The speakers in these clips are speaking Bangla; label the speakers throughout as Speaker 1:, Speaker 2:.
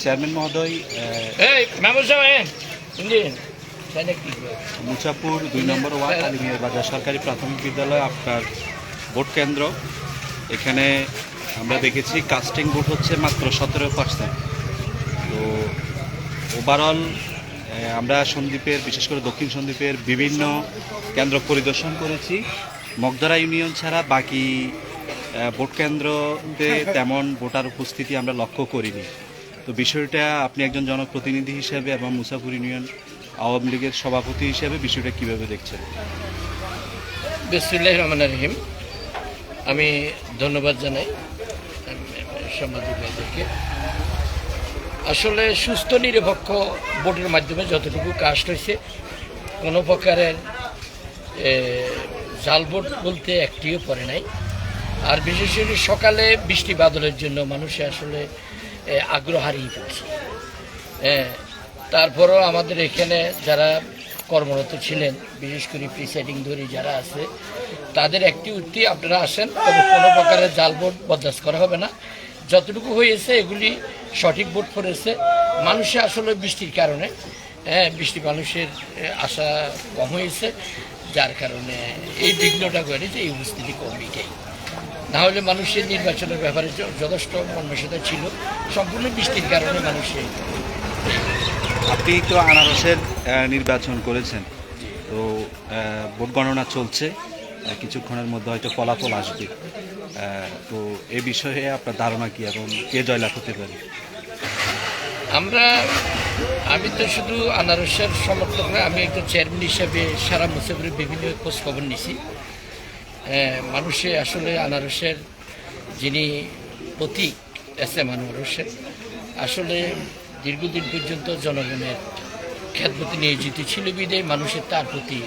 Speaker 1: চেয়ারম্যান মহোদয়? মুচাপুর দুই নম্বর ওয়ার্ড আলিমিয়া বাজার সরকারি প্রাথমিক বিদ্যালয় আপনার ভোট কেন্দ্র। এখানে আমরা দেখেছি কাস্টিং ভোট হচ্ছে মাত্র সতেরো পার্সেন্ট তো ওভারঅল আমরা সন্দ্বীপের বিশেষ করে দক্ষিণ সন্দ্বীপের বিভিন্ন কেন্দ্র পরিদর্শন করেছি। মগদরা ইউনিয়ন ছাড়া বাকি ভোট কেন্দ্রতে তেমন ভোটার উপস্থিতি আমরা লক্ষ্য করিনি। তো বিষয়টা আপনি একজন জনপ্রতিনিধি হিসেবে এবং মুসাফুর ইউনিয়ন আওয়ামী লীগের সভাপতি হিসেবে বিষয়টা কীভাবে দেখছেন?
Speaker 2: বিসমুল্লাহ রহমান রহিম। আমি ধন্যবাদ জানাই সাংবাদিক আসলে সুস্থ, নিরপেক্ষ ভোটের মাধ্যমে যতটুকু কাস্ট হয়েছে, কোনো প্রকারের জাল ভোট বলতে একটিও পড়ে নাই। আর বিশেষ করে সকালে বৃষ্টি বাদলের জন্য মানুষে আসলে আগ্রহ হারিয়ে ফেলছে। হ্যাঁ তারপরও আমাদের এখানে যারা কর্মরত ছিলেন, বিশেষ করে প্রিসাইডিং ধরে যারা আছে, তাদের একটি উক্তি আপনারা আসেন, তবে কোনো প্রকারের জাল ভোট বরদাস্ত করা হবে না। যতটুকু হয়েছে, এগুলি সঠিক ভোট পড়েছে। মানুষে আসলে বৃষ্টির কারণে হ্যাঁ বৃষ্টি মানুষের আশা কম হয়েছে, যার কারণে এই বিঘ্নটা ঘটেছে, এই উপস্থিতি না হলে মানুষের নির্বাচনের ব্যাপারে যথেষ্ট মর্মসতা ছিল। সম্পূর্ণ বৃষ্টির কারণে মানুষের
Speaker 1: আপনি তো আনারসের নির্বাচন করেছেন। তো ভোট গণনা চলছে। কিছুক্ষণের মধ্যে হয়তো ফলাফল আসবে। তো এ বিষয়ে আপনার ধারণা কি এবং কে জয়লাভ হতে পারে?
Speaker 2: আমরা আমি তো শুধু আনারসের সমর্থক আমি একটা চেয়ারম্যান হিসেবে সারা মুসাফিরের বিভিন্ন খোঁজ খবর নিছি। মানুষে আসলে আনারসের যিনি প্রতীক, এস এম আনারসের, আসলে দীর্ঘদিন পর্যন্ত জনগণের খ্যাতমতি নিয়োজিত ছিল বিদে মানুষের তার প্রতি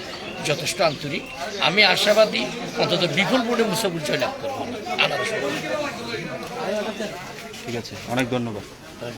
Speaker 2: যথেষ্ট আন্তরিক। আমি আশাবাদী, অন্তত বিপুল বোর্ডে মুসাফির জয়লাভ করব। আনারস।
Speaker 1: ঠিক আছে, অনেক ধন্যবাদ।